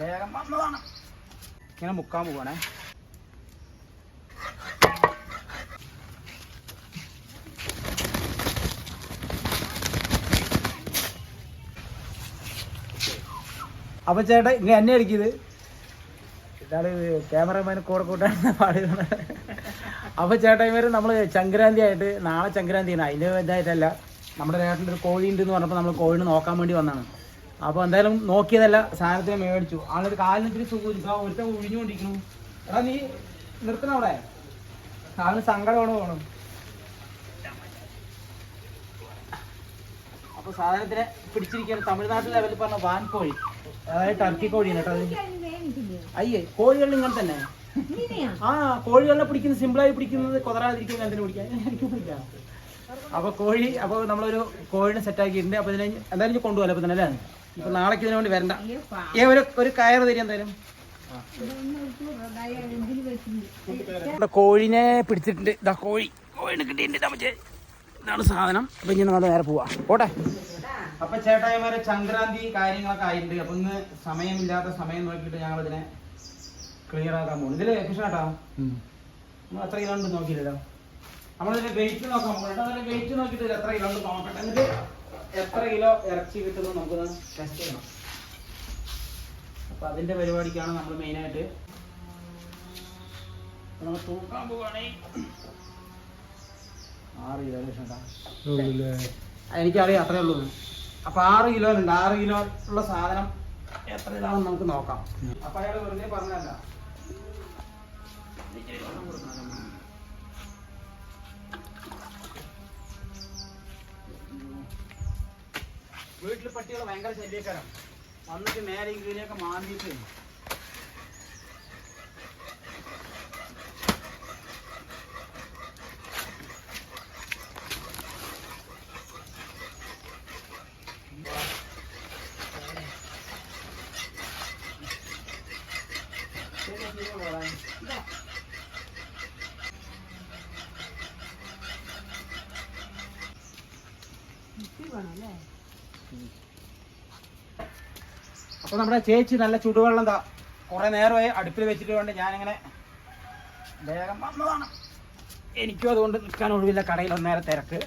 വേഗം വന്നതാണ്. ഇങ്ങനെ മുക്കാൻ പോവാണേ. അപ്പൊ ചേട്ടാ ഇങ്ങനെ എന്നെ അടിക്കിയത്? ഇതാണ് ക്യാമറമാൻ കൂടെ കൂട്ടാണ് പാടിയത് അപ്പൊ ചേട്ടായിമാര് നമ്മൾ സംക്രാന്തി ആയിട്ട് നാളെ സംക്രാന്തിയാണ് അതിന്റെ ഇതായിട്ടല്ല നമ്മുടെ നാട്ടിൽ ഒരു കോഴി ഉണ്ട് എന്ന് പറഞ്ഞപ്പോൾ നമ്മൾ കോഴിനെ നോക്കാൻ വേണ്ടി വന്നതാണ്. അപ്പൊ എന്തായാലും നോക്കിയതല്ല സാധനത്തിന് മേടിച്ചു. ആളൊരു കാലിന് ഇത്തിരി സുഖമില്ല ഒരുത്ത ഒഴിഞ്ഞുകൊണ്ടിരിക്കുന്നു. എടാ നീ നിർത്തണം അവിടെ. ആളിന് സങ്കടമാണ് പോകണം അപ്പൊ സാധനത്തിനെ പിടിച്ചിരിക്കുകയാണ്. തമിഴ്നാട്ടിൽ ലെവലിൽ പറഞ്ഞ വാൻ കോഴി. അതായത് ടർക്കി കോഴിയാണ് കേട്ടോ അയ്യേ കോഴികളിൽ ഇങ്ങനെ തന്നെ. ആ കോഴികളെ പിടിക്കുന്നത് സിമ്പിളായി പിടിക്കുന്നത് കൊതറാതിരിക്കുന്ന എന്തിനു പിടിക്കാൻ? അപ്പൊ കോഴി അപ്പൊ നമ്മളൊരു കോഴിനെ സെറ്റ് ആക്കിയിട്ടുണ്ട്. അപ്പൊ ഇതിനെ എന്തായാലും കൊണ്ടുപോകാലോ? കൊണ്ടുപോകാം അപ്പൊ തന്നെ അല്ലേ? ഇപ്പൊ നാളേക്ക് ഇതിനു വേണ്ടി വരണ്ട ഏ ഒരു ഒരു കയറ് തരും എന്തായാലും. കോഴിനെ പിടിച്ചിട്ടുണ്ട്. ഇതാ കോഴി. കോഴിനെ കിട്ടിയിട്ടുണ്ട് മറ്റേ. ഇതാണ് സാധനം. അപ്പൊ ഇനി നമ്മൾ നേരെ പോവാ. പോട്ടെ. അപ്പൊ ചേട്ടായിമാരെ സംക്രാന്തി കാര്യങ്ങളൊക്കെ ആയിട്ടുണ്ട്. അപ്പൊ ഇന്ന് സമയമില്ലാത്ത സമയം നോക്കിയിട്ട് ഞങ്ങൾ ഇതിനെ ക്ലിയർ ആക്കാൻ പോകുന്നു ഇതിൽ കൃഷ്ണേട്ടാ നമ്മൾ എത്ര കിലോ ഉണ്ട് നോക്കിയില്ലല്ലോ നമ്മളിതിന്റെ വെയിറ്റ് നോക്കാൻ പോകുന്നുണ്ട് വെയിറ്റ് നോക്കിയിട്ട് എത്ര കിലോ ഉണ്ട് നോക്കട്ടെ? എന്നിട്ട് എത്ര കിലോ ഇറച്ചി കിട്ടുന്നു നമുക്കൊന്ന് ടെസ്റ്റ് ചെയ്യണം. അപ്പൊ അതിന്റെ പരിപാടിക്കാണ് നമ്മൾ മെയിനായിട്ട് നമ്മൾ തൂക്കാൻ പോവുകയാണെങ്കിൽ ആറ് കിലോ എനിക്കറിയാം അത്രേ ഉള്ളൂ. അപ്പൊ ആറ് കിലോ ഉണ്ട്. ആറ് കിലോ ഉള്ള സാധനം എത്ര ഇതാണെന്ന് നമുക്ക് നോക്കാം. അപ്പൊ അയാൾ വെറുതെ പറഞ്ഞല്ല വീട്ടിൽ പട്ടികൾ ഭയങ്കര ശല്യക്കാരാണ്. വന്നിട്ട് മേലെ കീഴിലേക്ക് മാന്തിയിട്ട് അപ്പൊ നമ്മുടെ ചേച്ചി നല്ല ചുടുവെള്ളം എന്താ കുറെ നേരമായി അടുപ്പിൽ വെച്ചിട്ട് കൊണ്ട് ഞാനിങ്ങനെ വേഗം വന്നതാണ്. എനിക്കും അതുകൊണ്ട് നിൽക്കാൻ ഒഴിവില്ല. കടയിൽ ഒന്നേരം തിരക്ക്.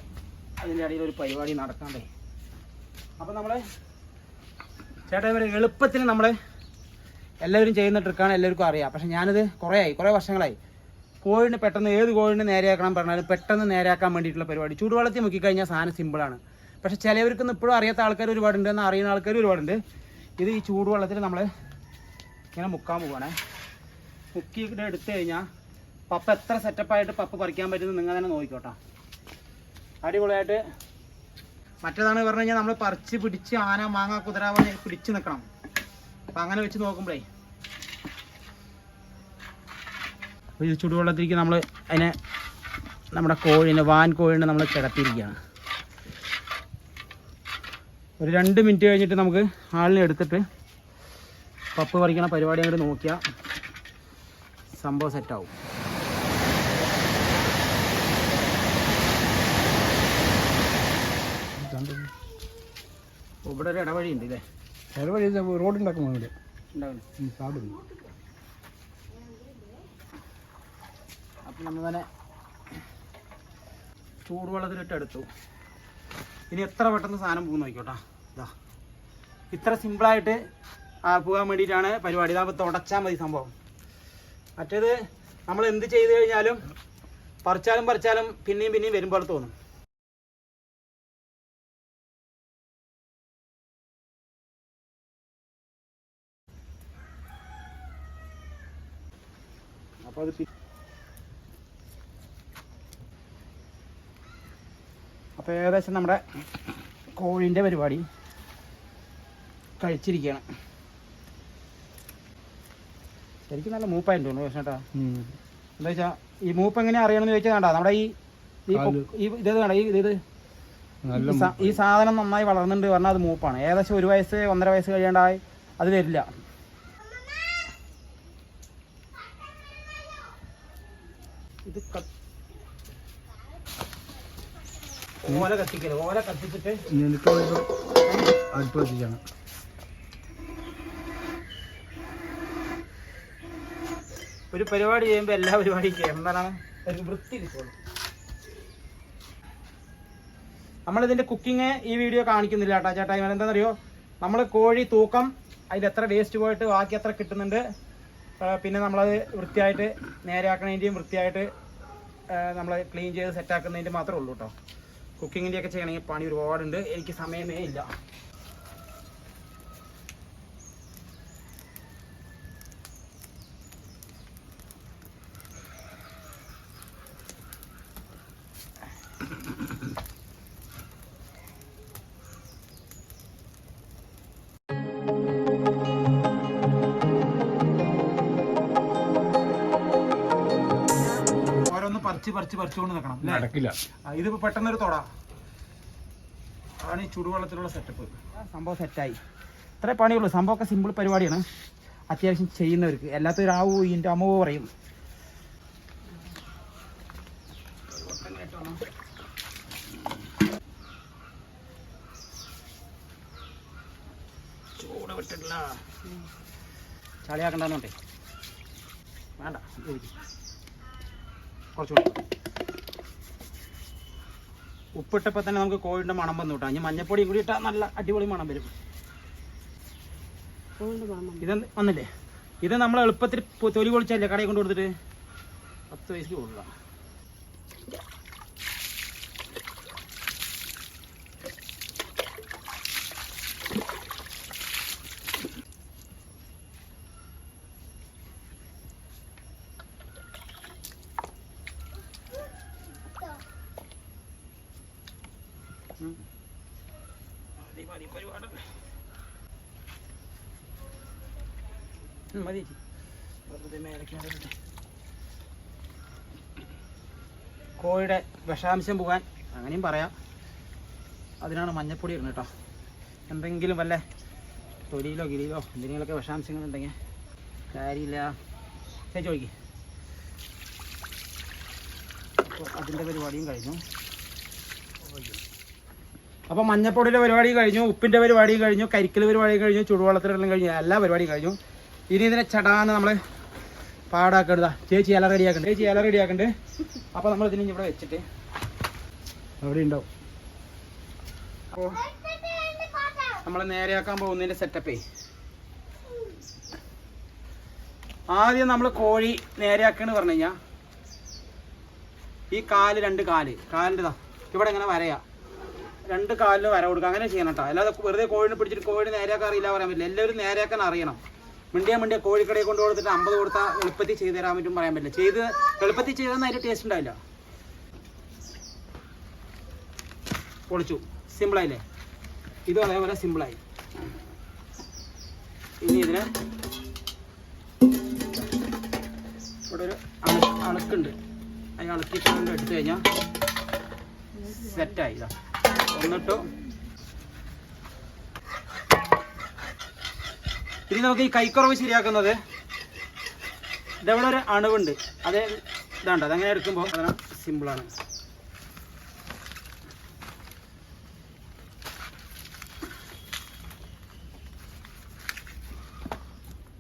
അതിന്റെ ഇടയിൽ ഒരു പരിപാടി നടക്കാണ്ടേ. അപ്പൊ നമ്മൾ ചേട്ടാ ഇവർ എളുപ്പത്തിന് നമ്മൾ എല്ലാവരും ചെയ്യുന്ന ട്രിക്കാണ് എല്ലാവർക്കും അറിയാം. പക്ഷെ ഞാനിത് കുറേ ആയി കുറേ വർഷങ്ങളായി. കോഴിന് പെട്ടെന്ന് ഏത് കോഴിനെ നേരെയാക്കണം പറഞ്ഞാലും പെട്ടെന്ന് നേരെയാക്കാൻ വേണ്ടിയിട്ടുള്ള പരിപാടി. ചൂടുവെള്ളത്തിൽ മുക്കിക്കഴിഞ്ഞാൽ സാധനം സിമ്പിളാണ് പക്ഷെ ചിലവർക്കൊന്നും ഇപ്പോഴും അറിയാത്ത ആൾക്കാർ ഒരുപാടുണ്ട് എന്ന് അറിയുന്ന ആൾക്കാർ ഒരുപാടുണ്ട്. ഇത് ഈ ചൂടുവെള്ളത്തിൽ നമ്മൾ ഇങ്ങനെ മുക്കാൻ പോവുകയാണേ മുക്കി എടുത്തു കഴിഞ്ഞാൽ പപ്പ എത്ര സെറ്റപ്പായിട്ട് പപ്പ പറിക്കാൻ പറ്റുന്നത് നിങ്ങൾ തന്നെ നോക്കിക്കോട്ടോ. അടിപൊളിയായിട്ട് മറ്റേതാണ് പറഞ്ഞു കഴിഞ്ഞാൽ നമ്മൾ പറിച്ച് പിടിച്ച് ആന മാങ്ങ കുതിര പിടിച്ച് നിൽക്കണം അപ്പം അങ്ങനെ വെച്ച് നോക്കുമ്പോഴേ ചുടുവെള്ളത്തിലേക്ക് നമ്മൾ അതിനെ നമ്മുടെ കോഴിനെ വാൻ കോഴിനെ നമ്മൾ കിടത്തിയിരിക്കുകയാണ്. ഒരു രണ്ട് മിനിറ്റ് കഴിഞ്ഞിട്ട് നമുക്ക് ആളിനെ എടുത്തിട്ട് പപ്പ് പറിക്കണ പരിപാടി അങ്ങോട്ട് നോക്കിയാൽ സംഭവം സെറ്റാവും ഇവിടെ ഒരു ഇടവഴി ഉണ്ട് ഇല്ലേ? ഇടവഴി റോഡ് ഉണ്ടാക്കുമോ ഇവിടെ. ഉണ്ടാവില്ല? അപ്പം നമ്മൾ തന്നെ ചൂടുവെള്ളത്തിലിട്ട് എടുത്തു. ഇനി എത്ര പെട്ടെന്ന് സാധനം പോകുന്ന നോക്കിക്കോട്ടാ. ഇതാ ഇത്ര സിമ്പിളായിട്ട് പോകാൻ വേണ്ടിയിട്ടാണ് പരിപാടി. ഇതാകുമ്പോൾ തുടച്ചാൽ മതി സംഭവം. മറ്റേത് നമ്മൾ എന്ത് ചെയ്ത് കഴിഞ്ഞാലും പറിച്ചാലും പറിച്ചാലും പിന്നെയും പിന്നെയും വരുമ്പോൾ തോന്നും. അപ്പോൾ അത് അപ്പോൾ ഏകദേശം നമ്മുടെ കോഴിന്റെ പരിപാടി കഴിച്ചിരിക്കുകയാണ്. ശരിക്കും നല്ല മൂപ്പായിട്ട് തോന്നുന്നു പക്ഷേ കേട്ടോ. എന്താ വെച്ചാൽ ഈ മൂപ്പ് എങ്ങനെ അറിയണമെന്ന് ചോദിച്ചാൽ വേണ്ട നമ്മുടെ ഈ ഇത് വേണ്ട ഈ ഇത് ഈ സാധനം നന്നായി വളർന്നിട്ടുണ്ട് പറഞ്ഞാൽ അത് മൂപ്പാണ്. ഏകദേശം ഒരു വയസ്സ് ഒന്നര വയസ്സ് കഴിയാണ്ടായി അത് വരില്ല. ഇത് ക- ഓല കത്തിക്കൽ ഓല കത്തിച്ചിട്ട് എനിക്ക് അടുപ്പ് കത്തിക്കണം ഒരു പരിപാടി ചെയ്യുമ്പോൾ എല്ലാ പരിപാടിയും ചെയ്യണം എന്നാലാണ് ഒരു വൃത്തി കിട്ടുള്ളൂ. നമ്മളിതിന്റെ കുക്കിങ് ഈ വീഡിയോ കാണിക്കുന്നില്ല കേട്ടോ. ചേട്ടാ എന്താണെന്നറിയോ? നമ്മൾ കോഴി തൂക്കം അതിൽ എത്ര വേസ്റ്റ് പോയിട്ട് ബാക്കി എത്ര കിട്ടുന്നുണ്ട് പിന്നെ നമ്മളത് വൃത്തിയായിട്ട് നേരെയാക്കണതിന്റെയും വൃത്തിയായിട്ട് നമ്മൾ ക്ലീൻ ചെയ്ത് സെറ്റാക്കുന്നതിന്റെ മാത്രമേ ഉള്ളൂ കേട്ടോ. കുക്കിങ്ങിന്റെ ഒക്കെ ചെയ്യണമെങ്കിൽ പണി ഒരുപാടുണ്ട്. എനിക്ക് സമയമേ ഇല്ല. പറിച്ച് പറിച്ച് പറിച്ചുകൊണ്ട് നിൽക്കണം നടക്കില്ല. ഇതിപ്പോ ഇതിപ്പോ പെട്ടെന്നൊരു തൊട. ആണ് ഈ ചുടുവെള്ളത്തിലുള്ള സെറ്റപ്പ് സംഭവം സെറ്റായി ഇത്രേ പണിയുള്ളൂ. സംഭവമൊക്കെ സിമ്പിൾ പരിപാടിയാണ്. അത്യാവശ്യം ചെയ്യുന്നവർക്ക്. എല്ലാത്തൊരു ആവൂ ഇതിന്റെ അമ്മ പറയും. ചൂട് വിട്ടിട്ടില്ല. ചളിയാക്കണ്ടെന്നുണ്ടേ വേണ്ട. കുറച്ചുകൂടി ഉപ്പിട്ടപ്പോൾ തന്നെ നമുക്ക് കോഴിന്റെ മണം വന്നു കേട്ടോ. ഇനി മഞ്ഞപ്പൊടിയും കൂടി ഇട്ടാൽ നല്ല അടിപൊളി മണം വരും. ഇത് വന്നില്ലേ? ഇത് നമ്മൾ എളുപ്പത്തിൽ തൊലി പൊളിച്ചല്ലേ കടയിൽ കൊണ്ട് കൊടുത്തിട്ട് പത്ത് വയസ്സിൽ കൊടുക്കുക മതി മതി. കോഴിയുടെ വിഷാംശം പോകാൻ അങ്ങനെയും പറയാം. അതിനാണ് മഞ്ഞപ്പൊടി ഇടുന്നത് കേട്ടോ. എന്തെങ്കിലും വല്ല തൊലിയിലോ ഗിരിയിലോ എന്തെങ്കിലുമൊക്കെ വിഷാംശങ്ങൾ ഉണ്ടെങ്കിൽ കാര്യമില്ല. ചേച്ചി ഒഴിക്ക് അപ്പോൾ അതിന്റെ പരിപാടിയും കഴിഞ്ഞു. അപ്പോൾ മഞ്ഞപ്പൊടിയുടെ പരിപാടി കഴിഞ്ഞു ഉപ്പിന്റെ പരിപാടി കഴിഞ്ഞു കരിക്കൽ പരിപാടി കഴിഞ്ഞു ചുടുവെള്ളത്തിലെല്ലാം കഴിഞ്ഞു എല്ലാ പരിപാടിയും കഴിഞ്ഞു. ഇനി ഇതിനെ ചടാന്ന് നമ്മൾ പാടാക്കരുതാ. ചേച്ചി ഇല റെഡിയാക്കണ്ട്. ചേച്ചി ഇല റെഡിയാക്കണ്ട്. അപ്പോൾ നമ്മൾ ഇതിനെ ഇവിടെ വെച്ചിട്ട് അവിടെ ഉണ്ടാവും. അപ്പോൾ നമ്മൾ നേരെയാക്കാൻ പോകുന്നതിന്റെ സെറ്റപ്പേ ആദ്യം നമ്മൾ കോഴി നേരെയാക്കണെന്ന് പറഞ്ഞു കഴിഞ്ഞാൽ ഈ കാൽ രണ്ട് കാൽ. കാലിന്റെതാ ഇവിടെ ഇങ്ങനെ വരയാ. രണ്ട് കാലിലും വര കൊടുക്കുക. അങ്ങനെ ചെയ്യണം കേട്ടോ. അല്ലാതെ വെറുതെ കോഴിനെ പിടിച്ചിട്ട് കോഴി നേരെയാക്കാൻ അറിയില്ല പറയാൻ പറ്റില്ല. എല്ലാവരും നേരെയാക്കാൻ അറിയണം. മിണ്ടിയാ മിണ്ടിയ കോഴിക്കടയിൽ കൊണ്ട് കൊടുത്തിട്ട് അമ്പത് കൊടുത്താൽ എളുപ്പത്തിൽ ചെയ്ത് തരാൻ പറ്റും പറയാൻ പറ്റില്ല. ചെയ്ത് എളുപ്പത്തിൽ ചെയ്തെന്ന് അതിന്റെ ടേസ്റ്റ് ഉണ്ടാവില്ല. പൊളിച്ചു. സിമ്പിളായില്ലേ ഇതും അതേപോലെ സിമ്പിളായി ഇനി ഇതിന് ഇവിടെ ഒരു അണു അണുക്കുണ്ട് അതിന് അണുക്കിയിട്ട് എടുത്തു കഴിഞ്ഞാൽ സെറ്റായി ഇതാ. എന്നിട്ടു ഇനി നമുക്ക് ഈ കൈക്കുറവ് ശരിയാക്കുന്നത് ഇതവിടെ ഒരു അണുവുണ്ട്. അത് ഇതാണ്ട് അതങ്ങനെ എടുക്കുമ്പോൾ അതാണ് സിമ്പിളാണ്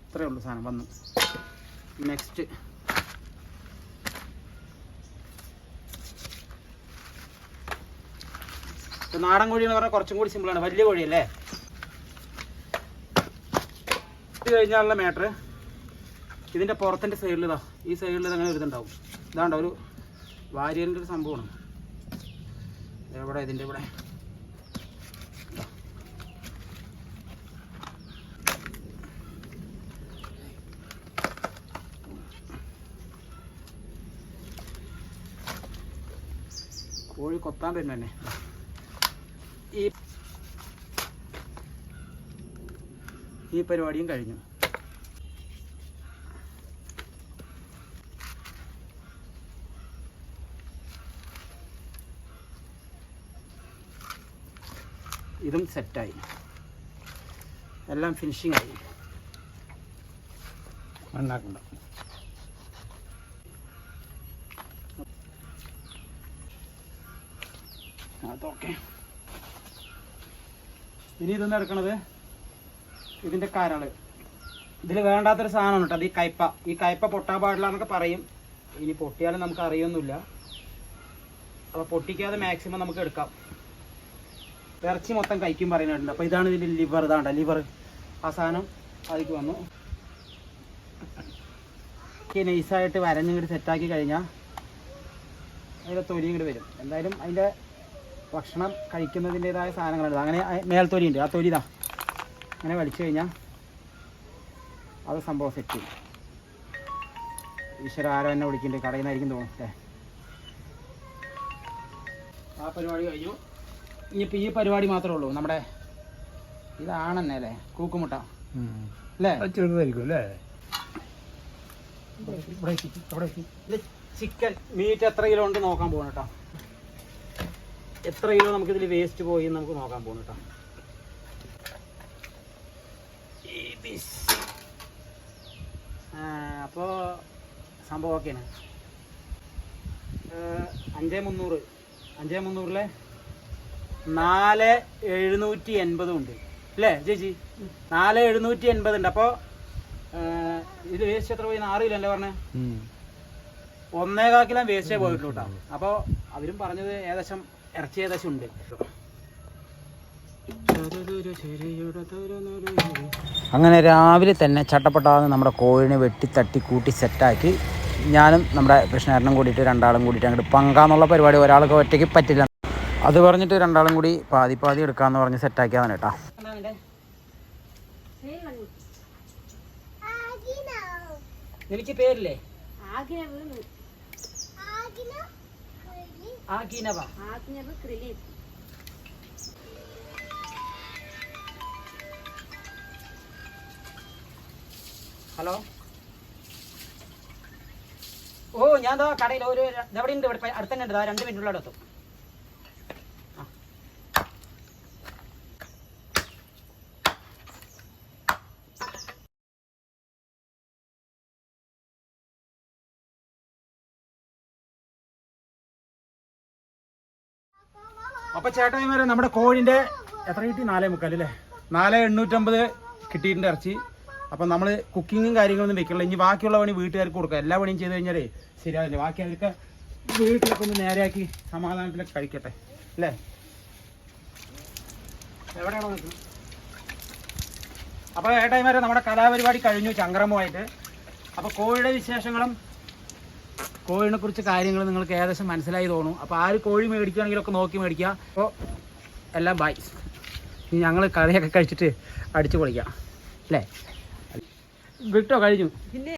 ഇത്രയേ ഉള്ളൂ സാധനം വന്നു. നെക്സ്റ്റ് നാടൻ കോഴി എന്ന് പറഞ്ഞാൽ കുറച്ചും കൂടി സിമ്പിളാണ് വലിയ കോഴിയല്ലേ? ഇത് കഴിഞ്ഞാലുള്ള മാറ്റർ ഇതിന്റെ പുറത്തിന്റെ സൈഡിൽ ഇതാ ഈ സൈഡിൽ ഇതങ്ങനെ ഒരു ഇതുണ്ടാവും ഇതാണ്ടോ ഒരു വാരിയലിന്റെ ഒരു സംഭവമാണ്. എവിടെ? ഇതിന്റെ ഇവിടെ. കോഴി കൊത്താൻ പറ്റും തന്നെ ഈ ഈ പരിപാടിയും കഴിഞ്ഞു. ഇതും സെറ്റായി. എല്ലാം ഫിനിഷിംഗ് ആയി. മണ്ണാക്കണ്ട അതൊക്കെ. ഇനി ഇതൊന്നും എടുക്കണത്? ഇതിന്റെ കരൾ. ഇതിൽ വേണ്ടാത്തൊരു സാധനമാണ് കേട്ടോ അത് ഈ കയ്പ. ഈ കയ്പ പൊട്ടാൻ പാടില്ല എന്നൊക്കെ പറയും. ഇനി പൊട്ടിയാലും നമുക്ക് അറിയൊന്നുമില്ല. അപ്പോൾ പൊട്ടിക്കാതെ മാക്സിമം നമുക്ക് എടുക്കാം. ഇറച്ചി മൊത്തം കഴിക്കും പറയുന്നുണ്ട്. അപ്പോൾ ഇതാണ് ഇതിന്റെ ലിവർ ഇതാണ്ട ലിവർ ആ സാധനം അതിലേക്ക് വന്നു. നൈസായിട്ട് വരഞ്ഞിങ്ങോട്ട് സെറ്റാക്കി കഴിഞ്ഞാൽ അതിന്റെ തൊലി ഇങ്ങോട്ട് വരും. എന്തായാലും അതിന്റെ ഭക്ഷണം കഴിക്കുന്നതിന്റെതായ സാധനങ്ങളുണ്ട് അങ്ങനെ മേൽത്തൊലി ഉണ്ട് ആ തൊലി ഇതാ. അങ്ങനെ വലിച്ചു കഴിഞ്ഞാൽ അത് സംഭവം സെറ്റ് ചെയ്യും. ഈശ്വര ആരോ എന്നെ വിളിക്കുന്നുണ്ട്. കടയിൽ നിന്നായിരിക്കും തോന്നും അല്ലേ? ആ പരിപാടി കഴിഞ്ഞു. ഇനിയിപ്പോൾ ഈ പരിപാടി മാത്രമേ ഉള്ളൂ. നമ്മുടെ ഇതാണെന്നെ അല്ലേ? കൂക്കുമുട്ട. അല്ലേ? ചെറുതായിരിക്കും അല്ലേ. ചിക്കൻ മീറ്റ് എത്ര കിലോ ഉണ്ട് നോക്കാൻ പോകണം കേട്ടോ. എത്ര കിലോ നമുക്ക് ഇതിൽ വേസ്റ്റ് പോയി നമുക്ക് നോക്കാൻ പോകുന്നു കേട്ടോ അപ്പോൾ സംഭവം ഓക്കെയാണ്. അഞ്ചേ മുന്നൂറ്. അഞ്ചേ മുന്നൂറിലെ നാല് എഴുന്നൂറ്റി എൺപതും ഉണ്ട്. അല്ലേ ചേച്ചി? നാല് എഴുന്നൂറ്റി എൺപത് ഉണ്ട്. അപ്പോൾ ഇത് വേസ്റ്റ് എത്ര പോയി? ആറ് കിലോ അല്ലേ പറഞ്ഞേ? ഒന്നേകാൽ കിലോ വേസ്റ്റേ പോയിട്ടുള്ളൂ കേട്ടോ അപ്പോൾ അവരും പറഞ്ഞത് ഏകദേശം ഇറച്ചി ഏകദേശം ഉണ്ട്. അങ്ങനെ രാവിലെ തന്നെ ചട്ടപ്പെട്ടാന്ന് നമ്മുടെ കോഴിനെ വെട്ടി തട്ടി കൂട്ടി സെറ്റാക്കി ഞാനും നമ്മുടെ കൃഷ്ണേരനും കൂടിയിട്ട് രണ്ടാളും കൂടിയിട്ട് അങ്ങോട്ട് പങ്കാന്നുള്ള പരിപാടി ഒരാൾക്ക് ഒറ്റയ്ക്ക് പറ്റില്ല. അത് പറഞ്ഞിട്ട് രണ്ടാളും കൂടി പാതി പാതി എടുക്കാന്ന് പറഞ്ഞ് സെറ്റാക്കിയതാണ് കേട്ടോ. എനിക്ക് പേരില്ലേ? ആക്കീനവ ആഗ്നവ് ക്രിലീപ് ഹലോ? ഓ ഞാൻ കടയിൽ ഒരു എവിടെ ഉണ്ട് ഇവിടെ ഉണ്ട് രണ്ട് മിനിറ്റുള്ള എത്തും അപ്പൊ ചേട്ടായിമാരെ നമ്മുടെ കോഴിന്റെ എത്ര കിട്ടി? നാലേ മുക്കാൽ അല്ലേ? നാല് എണ്ണൂറ്റമ്പത് കിട്ടിയിട്ടുണ്ട് ഇറച്ചി. അപ്പം നമ്മൾ കുക്കിങ്ങും കാര്യങ്ങളൊന്നും വെക്കില്ല ഇനി ബാക്കിയുള്ള പണി വീട്ടുകാർക്ക് കൊടുക്കുക എല്ലാ പണിയും ചെയ്ത് കഴിഞ്ഞാലേ ശരിയാവില്ല. ബാക്കി അതൊക്കെ വീട്ടിലൊക്കെ ഒന്ന് നേരെയാക്കി സമാധാനത്തിലൊക്കെ കഴിക്കട്ടെ. അല്ലേ? എവിടെയാണോ നിൽക്കുന്നത് അപ്പോൾ ഏട്ടായിമാരെ നമ്മുടെ കലാപരിപാടി കഴിഞ്ഞു. ചങ്ക്രമമായിട്ട് അപ്പോൾ കോഴിയുടെ വിശേഷങ്ങളും കോഴിനെ കുറിച്ച് കാര്യങ്ങൾ നിങ്ങൾക്ക് ഏകദേശം മനസ്സിലായി തോന്നും. അപ്പോൾ ആര് കോഴി മേടിക്കുകയാണെങ്കിലൊക്കെ നോക്കി മേടിക്കുക അപ്പോൾ എല്ലാം ബൈ ഇനി ഞങ്ങൾ കറിയൊക്കെ കഴിച്ചിട്ട് അടിച്ചു പൊളിക്കാം. അല്ലേ? വിട്ടോ കഴിഞ്ഞു. പിന്നെ